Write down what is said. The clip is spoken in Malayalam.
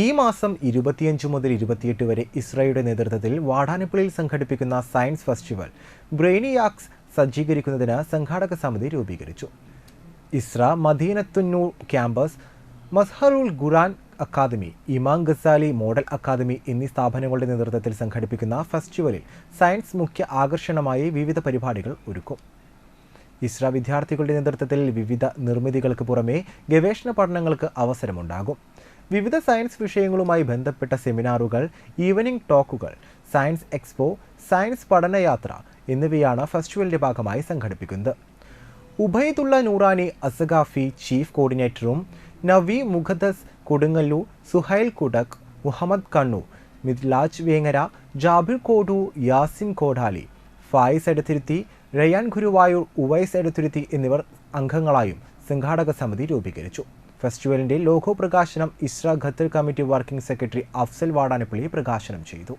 ഈ മാസം ഇരുപത്തിയഞ്ച് മുതൽ ഇരുപത്തിയെട്ട് വരെ ഇസ്രയുടെ നേതൃത്വത്തിൽ വാടാനപ്പള്ളിയിൽ സംഘടിപ്പിക്കുന്ന സയൻസ് ഫെസ്റ്റിവൽ ബ്രെയിനിയാക്സ് സജ്ജീകരിക്കുന്നതിന് സംഘാടക സമിതി രൂപീകരിച്ചു. Isra Madeenathunnoor campus Mazharul Quran academy Imam Ghazali model academy എന്നീ സ്ഥാപനങ്ങളുടെ നേതൃത്വത്തിൽ സംഘടിപ്പിക്കുന്ന ഫെസ്റ്റിവലിൽ സയൻസ് മുഖ്യ ആകർഷണമായി വിവിധ പരിപാടികൾ ഒരുക്കും. ഇസ്ര വിദ്യാർത്ഥികളുടെ നേതൃത്വത്തിൽ വിവിധ നിർമ്മിതികൾക്ക് പുറമെ ഗവേഷണ പഠനങ്ങൾക്ക് അവസരമുണ്ടാകും. വിവിധ സയൻസ് വിഷയങ്ങളുമായി ബന്ധപ്പെട്ട സെമിനാറുകൾ ഈവനിംഗ് ടോക്കുകൾ സയൻസ് എക്സ്പോ സയൻസ് പഠനയാത്ര എന്നിവയാണ് ഫെസ്റ്റിവലിന്റെ ഭാഗമായി സംഘടിപ്പിക്കുന്നത്. ഉബൈദുള്ള നൂറാനി അസഗാഫി ചീഫ് കോർഡിനേറ്ററും നവി മുഖദസ് കൊടുങ്ങല്ലൂർ സുഹൈൽ കുടക് മുഹമ്മദ് കണ്ണു മിഥ്ലാജ് വേങ്ങര ജാബിർ കോഡു യാസിൻ കോടാലി ഫായിസ് എടത്തിരുത്തി റയാൻ ഗുരുവായൂർ ഉവൈസ് എടത്തിരുത്തി എന്നിവർ അംഗങ്ങളായും സംഘാടക സമിതി രൂപീകരിച്ചു. ഫെസ്റ്റിവലിന്റെ ലോഗോ പ്രകാശനം Isra Qatar committee working secretary Afsal Vadanappally പ്രകാശനം ചെയ്തു.